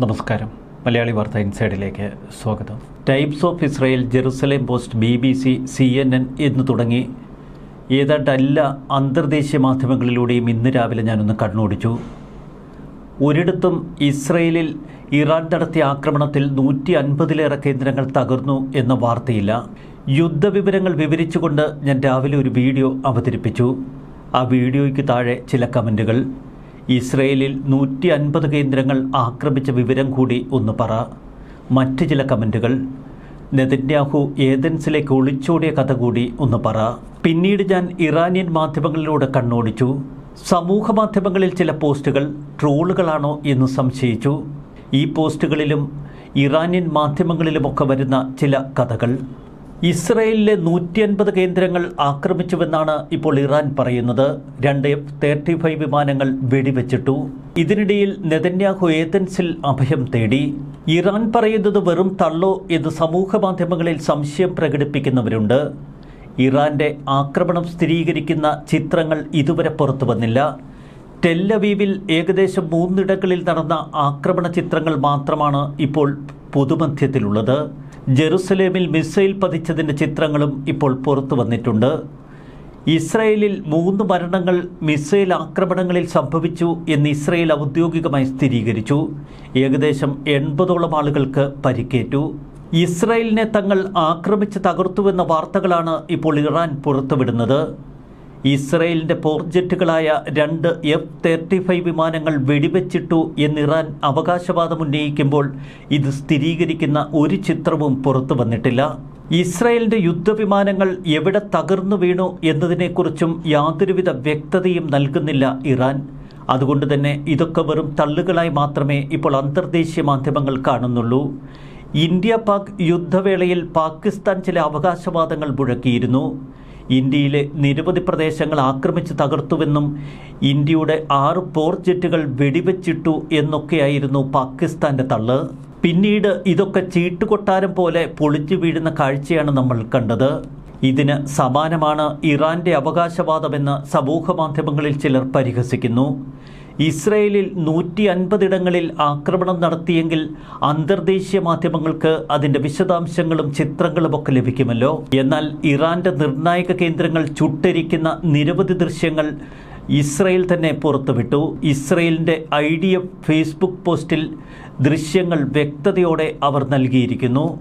നമസ്കാരം. മലയാളി വാർത്ത ഇൻസൈഡിലേക്ക് സ്വാഗതം. Times of Israel Jerusalem Post B B C C N N എന്ന് തുടങ്ങി ഏതാണ്ട് എല്ലാ അന്തർദേശീയ മാധ്യമങ്ങളിലൂടെയും ഇന്ന് രാവിലെ ഞാനൊന്ന് കണ്ണോടിച്ചു. ഒരിടത്തും ഇസ്രയേലിൽ ഇറാൻ നടത്തിയ ആക്രമണത്തിൽ നൂറ്റി അൻപതിലേറെ കേന്ദ്രങ്ങൾ തകർന്നു എന്ന വാർത്തയില്ല. യുദ്ധവിവരങ്ങൾ വിവരിച്ചുകൊണ്ട് ഞാൻ രാവിലെ ഒരു വീഡിയോ അവതരിപ്പിച്ചു. ആ വീഡിയോയ്ക്ക് താഴെ ചില കമന്റുകൾ ഇസ്രയേലിൽ നൂറ്റി അൻപത് കേന്ദ്രങ്ങൾ ആക്രമിച്ച വിവരം കൂടി ഒന്ന് പറ. മറ്റ് ചില കമന്റുകൾ നെതന്യാഹു ഏതൻസിലേക്ക് ഒളിച്ചോടിയ കഥ കൂടി ഒന്ന് പറ. പിന്നീട് ഞാൻ ഇറാനിയൻ മാധ്യമങ്ങളിലൂടെ കണ്ണോടിച്ചു. സമൂഹ മാധ്യമങ്ങളിൽ ചില പോസ്റ്റുകൾ ട്രോളുകളാണോ എന്ന് സംശയിച്ചു. ഈ പോസ്റ്റുകളിലും ഇറാനിയൻ മാധ്യമങ്ങളിലുമൊക്കെ വരുന്ന ചില കഥകൾ. ഇസ്രയേലിലെ നൂറ്റി അൻപത് കേന്ദ്രങ്ങൾ ആക്രമിച്ചുവെന്നാണ് ഇപ്പോൾ ഇറാൻ പറയുന്നത്. രണ്ട് എഫ് തേർട്ടി ഫൈവ് വിമാനങ്ങൾ വെടിവെച്ചിട്ടു. ഇതിനിടയിൽ നെതന്യാഹു ഏതൻസിൽ അഭയം തേടി. ഇറാൻ പറയുന്നത് വെറും തള്ളോ എന്ന് സമൂഹ മാധ്യമങ്ങളിൽ സംശയം പ്രകടിപ്പിക്കുന്നവരുണ്ട്. ഇറാന്റെ ആക്രമണം സ്ഥിരീകരിക്കുന്ന ചിത്രങ്ങൾ ഇതുവരെ പുറത്തു വന്നില്ല. ടെല്ലവീവിൽ ഏകദേശം മൂന്നിടങ്ങളിൽ നടന്ന ആക്രമണ ചിത്രങ്ങൾ മാത്രമാണ് ഇപ്പോൾ പൊതുമധ്യത്തിലുള്ളത്. ജെറുസലേമിൽ മിസൈൽ പതിച്ചതിന്റെ ചിത്രങ്ങളും ഇപ്പോൾ പുറത്തു വന്നിട്ടുണ്ട്. ഇസ്രയേലിൽ മൂന്ന് മരണങ്ങൾ മിസൈൽ ആക്രമണങ്ങളിൽ സംഭവിച്ചു എന്ന് ഇസ്രയേൽ ഔദ്യോഗികമായി സ്ഥിരീകരിച്ചു. ഏകദേശം എൺപതോളം ആളുകൾക്ക് പരിക്കേറ്റു. ഇസ്രയേലിനെ തങ്ങൾ ആക്രമിച്ച് തകർത്തുവെന്ന വാർത്തകളാണ് ഇപ്പോൾ ഇറാൻ പുറത്തുവിടുന്നത്. ഇസ്രയേലിന്റെ പോർജറ്റുകളായ രണ്ട് എഫ് തേർട്ടി ഫൈവ് വിമാനങ്ങൾ വെടിവെച്ചിട്ടു എന്നിറാൻ ഇറാൻ അവകാശവാദം ഉന്നയിക്കുമ്പോൾ ഇത് സ്ഥിരീകരിക്കുന്ന ഒരു ചിത്രവും പുറത്തു വന്നിട്ടില്ല. ഇസ്രയേലിന്റെ യുദ്ധവിമാനങ്ങൾ എവിടെ തകർന്നു വീണു എന്നതിനെക്കുറിച്ചും യാതൊരുവിധ വ്യക്തതയും നൽകുന്നില്ല ഇറാൻ. അതുകൊണ്ട് തന്നെ ഇതൊക്കെ വെറും തള്ളുകളായി മാത്രമേ ഇപ്പോൾ അന്തർദേശീയ മാധ്യമങ്ങൾ കാണുന്നുള്ളൂ. ഇന്ത്യ പാക് യുദ്ധവേളയിൽ പാകിസ്ഥാൻ ചില അവകാശവാദങ്ങൾ മുഴക്കിയിരുന്നു. ഇന്ത്യയിലെ നിരവധി പ്രദേശങ്ങൾ ആക്രമിച്ച് തകർത്തുവെന്നും ഇന്ത്യയുടെ ആറ് പോർ ജെറ്റുകൾ വെടിവെച്ചിട്ടു എന്നൊക്കെയായിരുന്നു പാകിസ്ഥാന്റെ തള്ള്. പിന്നീട് ഇതൊക്കെ ചീട്ടുകൊട്ടാരം പോലെ പൊളിച്ചു വീഴുന്ന കാഴ്ചയാണ് നമ്മൾ കണ്ടത്. ഇതിന് സമാനമാണ് ഇറാന്റെ അവകാശവാദമെന്ന് സമൂഹ മാധ്യമങ്ങളിൽ ചിലർ പരിഹസിക്കുന്നു. ഇസ്രയേലിൽ നൂറ്റി അൻപതിടങ്ങളിൽ ആക്രമണം നടത്തിയെങ്കിൽ അന്തർദേശീയ മാധ്യമങ്ങൾക്ക് അതിന്റെ വിശദാംശങ്ങളും ചിത്രങ്ങളുമൊക്കെ ലഭിക്കുമല്ലോ. എന്നാൽ ഇറാന്റെ നിർണായക കേന്ദ്രങ്ങൾ ചുട്ടരിക്കുന്ന നിരവധി ദൃശ്യങ്ങൾ ഇസ്രയേൽ തന്നെ പുറത്തുവിട്ടു. ഇസ്രയേലിന്റെ ഐ ഡി എഫ് ഫേസ്ബുക്ക് പോസ്റ്റിൽ ദൃശ്യങ്ങൾ വ്യക്തതയോടെ അവർ നൽകിയിരിക്കുന്നു.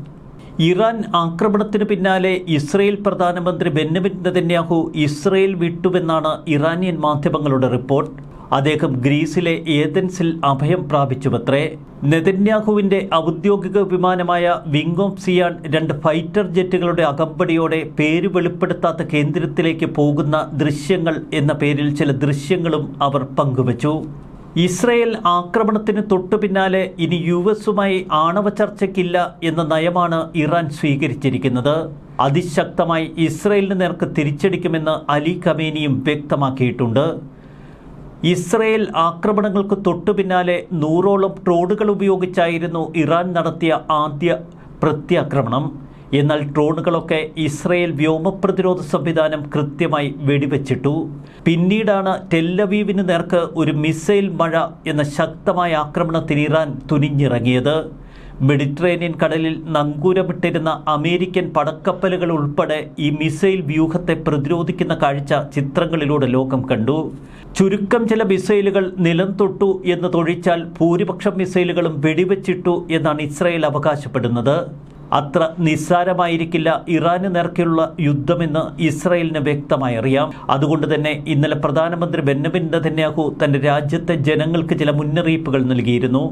ഇറാൻ ആക്രമണത്തിന് പിന്നാലെ ഇസ്രയേൽ പ്രധാനമന്ത്രി ബെന്നമിൻ നെതന്യാഹു ഇസ്രയേൽ വിട്ടുവെന്നാണ് ഇറാനിയൻ മാധ്യമങ്ങളുടെ റിപ്പോർട്ട്. അദ്ദേഹം ഗ്രീസിലെ ഏതൻസിൽ അഭയം പ്രാപിച്ചുവത്രേ. നെതന്യാഹുവിന്റെ ഔദ്യോഗിക വിമാനമായ വിംഗ് ഓഫ് സിയാൻ രണ്ട് ഫൈറ്റർ ജെറ്റുകളുടെ അകമ്പടിയോടെ പേര് വെളിപ്പെടുത്താത്ത കേന്ദ്രത്തിലേക്ക് പോകുന്ന ദൃശ്യങ്ങൾ എന്ന പേരിൽ ചില ദൃശ്യങ്ങളും അവർ പങ്കുവച്ചു. ഇസ്രയേൽ ആക്രമണത്തിന് തൊട്ടു പിന്നാലെ ഇനി യു എസുമായി ആണവ ചർച്ചയ്ക്കില്ല എന്ന നയമാണ് ഇറാൻ സ്വീകരിച്ചിരിക്കുന്നത്. അതിശക്തമായി ഇസ്രയേലിന് നേർക്ക് തിരിച്ചടിക്കുമെന്ന് അലി ഖമേനിയും വ്യക്തമാക്കിയിട്ടുണ്ട്. ഇസ്രയേൽ ആക്രമണങ്ങൾക്ക് തൊട്ടു പിന്നാലെ നൂറോളം ഡ്രോണുകൾ ഉപയോഗിച്ചായിരുന്നു ഇറാൻ നടത്തിയ ആദ്യ പ്രത്യാക്രമണം. എന്നാൽ ഡ്രോണുകളൊക്കെ ഇസ്രയേൽ വ്യോമപ്രതിരോധ സംവിധാനം കൃത്യമായി വെടിവെച്ചിട്ടു. പിന്നീടാണ് ടെല്ലവീവിന് നേർക്ക് ഒരു മിസൈൽ മഴ എന്ന ശക്തമായ ആക്രമണത്തിന് ഇറാൻ തുനിഞ്ഞിറങ്ങിയത്. മെഡിറ്ററേനിയൻ കടലിൽ നങ്കൂരമിട്ടിരുന്ന അമേരിക്കൻ പടക്കപ്പലുകൾ ഉൾപ്പെടെ ഈ മിസൈൽ വ്യൂഹത്തെ പ്രതിരോധിക്കുന്ന കാഴ്ച ചിത്രങ്ങളിലൂടെ ലോകം കണ്ടു. ചുരുക്കം ചില മിസൈലുകൾ നിലം തൊട്ടു എന്ന് തൊഴിച്ചാൽ ഭൂരിപക്ഷം മിസൈലുകളും വെടിവെച്ചിട്ടു എന്നാണ് ഇസ്രായേൽ അവകാശപ്പെടുന്നത്. അത്ര നിസ്സാരമായിരിക്കില്ല ഇറാന് നേർക്കുള്ള യുദ്ധമെന്ന് ഇസ്രായേലിന് വ്യക്തമായി അറിയാം. അതുകൊണ്ട് തന്നെ ഇന്നലെ പ്രധാനമന്ത്രി ബെന്നബിൻ നെതന്യാഹു തന്റെ രാജ്യത്തെ ജനങ്ങൾക്ക് ചില മുന്നറിയിപ്പുകൾ നൽകിയിരുന്നു.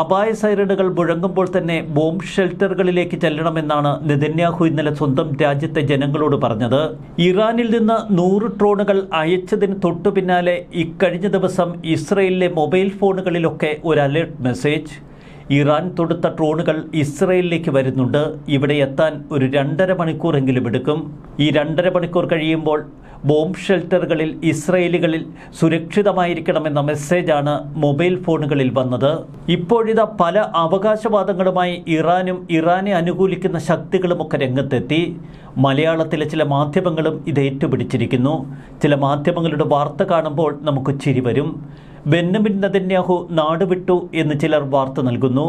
അപായ സൈറണുകൾ മുഴങ്ങുമ്പോൾ തന്നെ ബോംബ് ഷെൽട്ടറുകളിലേക്ക് ചെല്ലണമെന്നാണ് നെതന്യാഹു ഇന്നലെ സ്വന്തം രാജ്യത്തെ ജനങ്ങളോട് പറഞ്ഞത്. ഇറാനിൽ നിന്ന് നൂറ് ഡ്രോണുകൾ അയച്ചതിന് തൊട്ടു പിന്നാലെ ഇക്കഴിഞ്ഞ ദിവസം ഇസ്രയേലിലെ മൊബൈൽ ഫോണുകളിലൊക്കെ ഒരു അലേർട്ട് മെസ്സേജ്. ഇറാൻ തൊടുത്ത ഡ്രോണുകൾ ഇസ്രയേലിലേക്ക് വരുന്നുണ്ട്. ഇവിടെ എത്താൻ ഒരു രണ്ടര മണിക്കൂറെങ്കിലും എടുക്കും. ഈ രണ്ടര മണിക്കൂർ കഴിയുമ്പോൾ ബോംബ് ഷെൽട്ടറുകളിൽ ഇസ്രയേലുകളിൽ സുരക്ഷിതമായിരിക്കണമെന്ന മെസ്സേജാണ് മൊബൈൽ ഫോണുകളിൽ വന്നത്. ഇപ്പോഴിതാ പല അവകാശവാദങ്ങളുമായി ഇറാനും ഇറാനെ അനുകൂലിക്കുന്ന ശക്തികളുമൊക്കെ രംഗത്തെത്തി. മലയാളത്തിലെ ചില മാധ്യമങ്ങളും ഇത് ഏറ്റുപിടിച്ചിരിക്കുന്നു. ചില മാധ്യമങ്ങളുടെ വാർത്ത കാണുമ്പോൾ നമുക്ക് ചിരി വരും. ബെന്നമിൻ നദന്യാഹു നാടുവിട്ടു എന്ന് ചിലർ വാർത്ത നൽകുന്നു.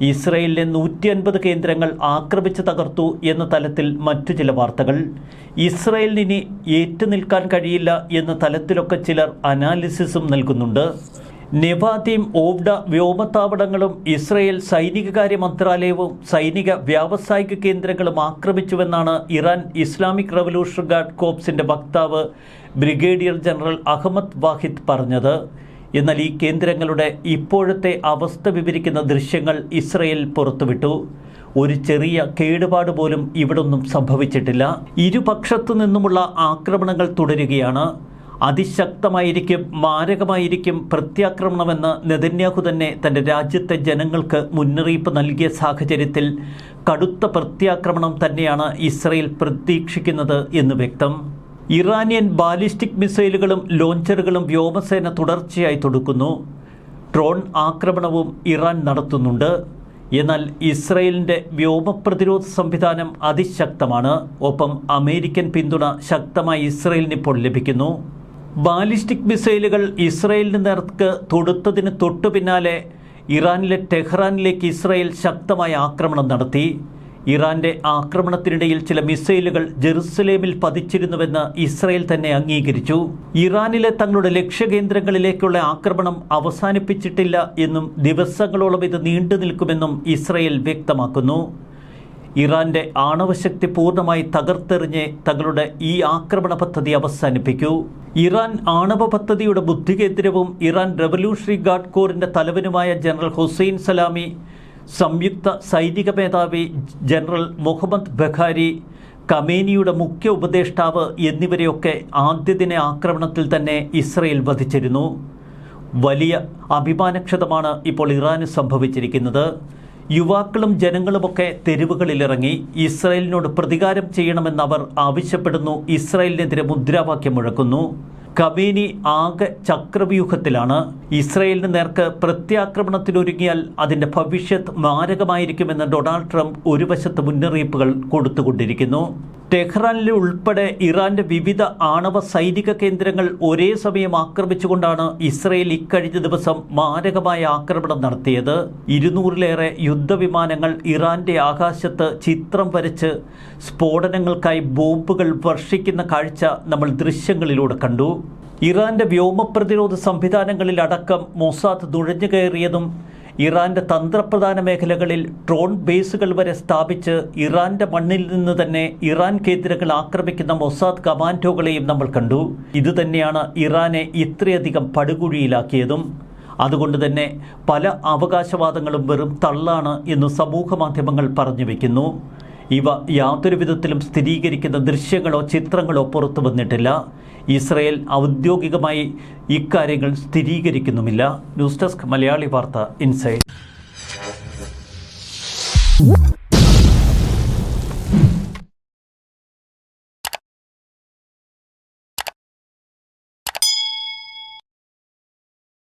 ഇസ്രയേലിലെ നൂറ്റി അൻപത് കേന്ദ്രങ്ങൾ ആക്രമിച്ച് തകർത്തു എന്ന തലത്തിൽ മറ്റു ചില വാർത്തകൾ. ഇസ്രയേലിന് ഏറ്റുനിൽക്കാൻ കഴിയില്ല എന്ന തലത്തിലൊക്കെ ചിലർ അനാലിസിസും നൽകുന്നുണ്ട്. നെവാദീം ഓവ്ഡ വ്യോമത്താവളങ്ങളും ഇസ്രയേൽ സൈനികകാര്യ മന്ത്രാലയവും സൈനിക വ്യാവസായിക കേന്ദ്രങ്ങളും ആക്രമിച്ചുവെന്നാണ് ഇറാൻ ഇസ്ലാമിക് റവല്യൂഷൻ ഗാർഡ് കോപ്സിന്റെ വക്താവ് ബ്രിഗേഡിയർ ജനറൽ അഹമ്മദ് വാഹിദ് പറഞ്ഞത്. എന്നാൽ ഈ കേന്ദ്രങ്ങളുടെ ഇപ്പോഴത്തെ അവസ്ഥ വിവരിക്കുന്ന ദൃശ്യങ്ങൾ ഇസ്രയേൽ പുറത്തുവിട്ടു. ഒരു ചെറിയ കേടുപാട് പോലും ഇവിടൊന്നും സംഭവിച്ചിട്ടില്ല. ഇരുപക്ഷത്തു നിന്നുമുള്ള ആക്രമണങ്ങൾ തുടരുകയാണ്. അതിശക്തമായിരിക്കും മാരകമായിരിക്കും പ്രത്യാക്രമണമെന്ന് നെതന്യാഹു തന്നെ തന്റെ രാജ്യത്തെ ജനങ്ങൾക്ക് മുന്നറിയിപ്പ് നൽകിയ സാഹചര്യത്തിൽ കടുത്ത പ്രത്യാക്രമണം തന്നെയാണ് ഇസ്രയേൽ പ്രതീക്ഷിക്കുന്നത് എന്ന് വ്യക്തം. ഇറാനിയൻ ബാലിസ്റ്റിക് മിസൈലുകളും ലോഞ്ചറുകളും വ്യോമസേന തുടർച്ചയായി തൊടുക്കുന്നു. ഡ്രോൺ ആക്രമണവും ഇറാൻ നടത്തുന്നുണ്ട്. എന്നാൽ ഇസ്രയേലിന്റെ വ്യോമപ്രതിരോധ സംവിധാനം അതിശക്തമാണ്. ഒപ്പം അമേരിക്കൻ പിന്തുണ ശക്തമായി ഇസ്രയേലിന് ഇപ്പോൾ ലഭിക്കുന്നു. ബാലിസ്റ്റിക് മിസൈലുകൾ ഇസ്രയേലിന് നേർക്ക് തൊടുത്തതിന് തൊട്ടു പിന്നാലെ ഇറാനിലെ ടെഹ്റാനിലേക്ക് ഇസ്രയേൽ ശക്തമായ ആക്രമണം നടത്തി. ഇറാന്റെ ആക്രമണത്തിനിടയിൽ ചില മിസൈലുകൾ ജെറുസലേമിൽ പതിച്ചിരുന്നുവെന്ന് ഇസ്രായേൽ തന്നെ അംഗീകരിച്ചു. ഇറാനിലെ തങ്ങളുടെ ലക്ഷ്യകേന്ദ്രങ്ങളിലേക്കുള്ള ആക്രമണം അവസാനിപ്പിച്ചിട്ടില്ല എന്നും ദിവസങ്ങളോളം ഇത് നീണ്ടു നിൽക്കുമെന്നും ഇസ്രയേൽ വ്യക്തമാക്കുന്നു. ഇറാന്റെ ആണവശക്തി പൂർണമായി തകർത്തെറിഞ്ഞ് തങ്ങളുടെ ഈ ആക്രമണ പദ്ധതി അവസാനിപ്പിക്കൂ. ഇറാൻ ആണവ പദ്ധതിയുടെ ബുദ്ധികേന്ദ്രവും ഇറാൻ റവല്യൂഷണറി ഗാർഡ് കോറിന്റെ തലവനുമായ ജനറൽ ഹുസൈൻ സലാമി സംയുക്ത സൈനിക മേധാവി ജനറൽ മുഹമ്മദ് ബഖാരി കമേനിയുടെ മുഖ്യ ഉപദേഷ്ടാവ് എന്നിവരെയൊക്കെ ആദ്യദിന ആക്രമണത്തിൽ തന്നെ ഇസ്രയേൽ വധിച്ചിരുന്നു. വലിയ അഭിമാനക്ഷതമാണ് ഇപ്പോൾ ഇറാന് സംഭവിച്ചിരിക്കുന്നത്. യുവാക്കളും ജനങ്ങളുമൊക്കെ തെരുവുകളിലിറങ്ങി ഇസ്രയേലിനോട് പ്രതികാരം ചെയ്യണമെന്ന് അവർ ആവശ്യപ്പെടുന്നു. ഇസ്രയേലിനെതിരെ മുദ്രാവാക്യം മുഴക്കുന്നു. കമേനി ആകെ ചക്രവ്യൂഹത്തിലാണ് ഇസ്രയേലിന് നേർക്ക് പ്രത്യാക്രമണത്തിനൊരുങ്ങിയാൽ അതിന്റെ ഭവിഷ്യത്ത് മാരകമായിരിക്കുമെന്ന് ഡൊണാൾഡ് ട്രംപ് ഒരു വശത്ത് മുന്നറിയിപ്പുകൾ കൊടുത്തുകൊണ്ടിരിക്കുന്നു. ടെഹ്റാനിൽ ഉൾപ്പെടെ ഇറാന്റെ വിവിധ ആണവ സൈനിക കേന്ദ്രങ്ങൾ ഒരേ സമയം ആക്രമിച്ചുകൊണ്ടാണ് ഇസ്രയേൽ ഇക്കഴിഞ്ഞ ദിവസം മാരകമായ ആക്രമണം നടത്തിയത്. ഇരുന്നൂറിലേറെ യുദ്ധവിമാനങ്ങൾ ഇറാന്റെ ആകാശത്ത് ചിത്രം വരച്ച് സ്ഫോടനങ്ങൾക്കായി ബോംബുകൾ വർഷിക്കുന്ന കാഴ്ച നമ്മൾ ദൃശ്യങ്ങളിലൂടെ കണ്ടു. ഇറാന്റെ വ്യോമപ്രതിരോധ സംവിധാനങ്ങളിലടക്കം മൊസാദ് നുഴഞ്ഞു കയറിയതും ഇറാന്റെ തന്ത്രപ്രധാന മേഖലകളിൽ ഡ്രോൺ ബേസുകൾ വരെ സ്ഥാപിച്ച് ഇറാന്റെ മണ്ണിൽ നിന്ന് തന്നെ ഇറാൻ കേന്ദ്രങ്ങൾ ആക്രമിക്കുന്ന മൊസാദ് കമാൻഡോകളെയും നമ്മൾ കണ്ടു. ഇതുതന്നെയാണ് ഇറാനെ ഇത്രയധികം പടുകുഴിയിലാക്കിയതും. അതുകൊണ്ട് തന്നെ പല അവകാശവാദങ്ങളും വെറും തള്ളാണ് എന്ന് സമൂഹ മാധ്യമങ്ങൾ പറഞ്ഞു വയ്ക്കുന്നു ഇവ യാതൊരു വിധത്തിലും സ്ഥിരീകരിക്കുന്ന ദൃശ്യങ്ങളോ ചിത്രങ്ങളോ പുറത്തു വന്നിട്ടില്ല. ഇസ്രയേൽ ഔദ്യോഗികമായി ഇക്കാര്യങ്ങൾ സ്ഥിരീകരിക്കുന്നുമില്ല. ന്യൂസ് ഡെസ്ക് മലയാളി വാർത്ത ഇൻസൈഡ്.